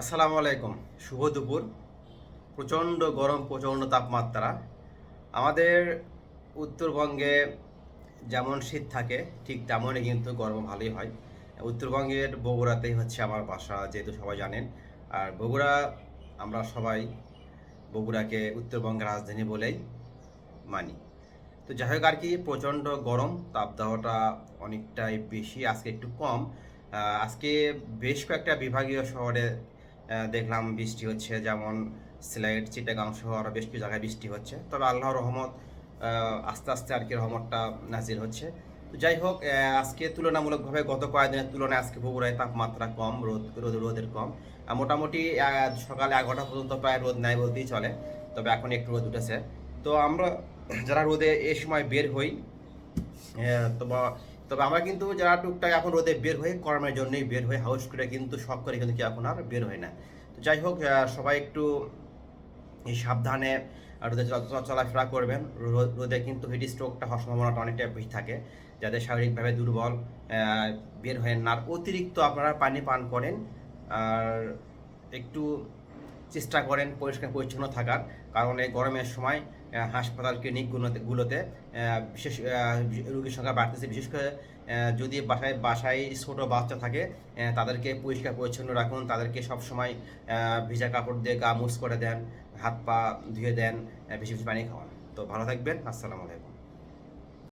আসসালামু আলাইকুম। শুভ দুপুর। প্রচণ্ড গরম, প্রচণ্ড তাপমাত্রা। আমাদের উত্তরবঙ্গে যেমন শীত থাকে, ঠিক তেমনই কিন্তু গরম ভালোই হয়। উত্তরবঙ্গের বগুড়াতেই হচ্ছে আমার বাসা, যেহেতু সবাই জানেন। আর বগুড়া আমরা সবাই বগুড়াকে উত্তরবঙ্গের রাজধানী বলেই মানি। তো যাই হোক আর কি, প্রচণ্ড গরম, তাপদাহটা অনেকটাই বেশি, আজকে একটু কম। আজকে বেশ কয়েকটা বিভাগীয় শহরে দেখলাম বৃষ্টি হচ্ছে যেমন সিলেট চিটাগাং সহ আরও বেশ কিছু জায়গায় বৃষ্টি হচ্ছে। তবে আল্লাহর রহমত আস্তে আস্তে আর কি রহমতটা নাজির হচ্ছে। যাই হোক আজকে তুলনামূলকভাবে গত কয়েকদিনের তুলনায় আজকে বগুড়ায় তাপমাত্রা কম রোদ রোদ রোদের কম। মোটামুটি সকালে এগারোটা পর্যন্ত প্রায় রোদ নাই বলতেই চলে তবে এখন একটু রোদ উঠেছে। তো আমরা যারা রোদে এ সময় বের হই হ্যাঁ, তবে আমরা কিন্তু যারা টুকটাক এখন রোদে বের হই কর্মের জন্যই বের হই হাউস করে কিন্তু শখ করে কিন্তু এখন আর বের হয় না। তো যাই হোক সবাই একটু সাবধানে রোদে চলা- চলা- চলাফেরা করবেন। রোদে কিন্তু হিট স্ট্রোকটা হওয়ার সম্ভাবনাটা অনেকটা বেশি থাকে। যাদের শারীরিকভাবে দুর্বল বের হয়ে না, অতিরিক্ত আপনারা পানি পান করেন। আর একটু চেষ্টা করেন পরিষ্কার পরিচ্ছন্ন থাকার, কারণ এই গরমের সময় হাসপাতাল, ক্লিনিকগুলোতে, গুলোতে বিশেষ রোগীর সংখ্যা বাড়তেছে। বিশেষ করে যদি বাসায় বাসায় ছোটো বাচ্চা থাকে তাদেরকে পরিষ্কার পরিচ্ছন্ন রাখুন। তাদেরকে সবসময় ভিজা কাপড় দিয়ে গা মুছ করে দেন, হাত পা ধুয়ে দেন বেশি বেশি পানি খাওয়ান। তো ভালো থাকবেন। আসসালামু আলাইকুম।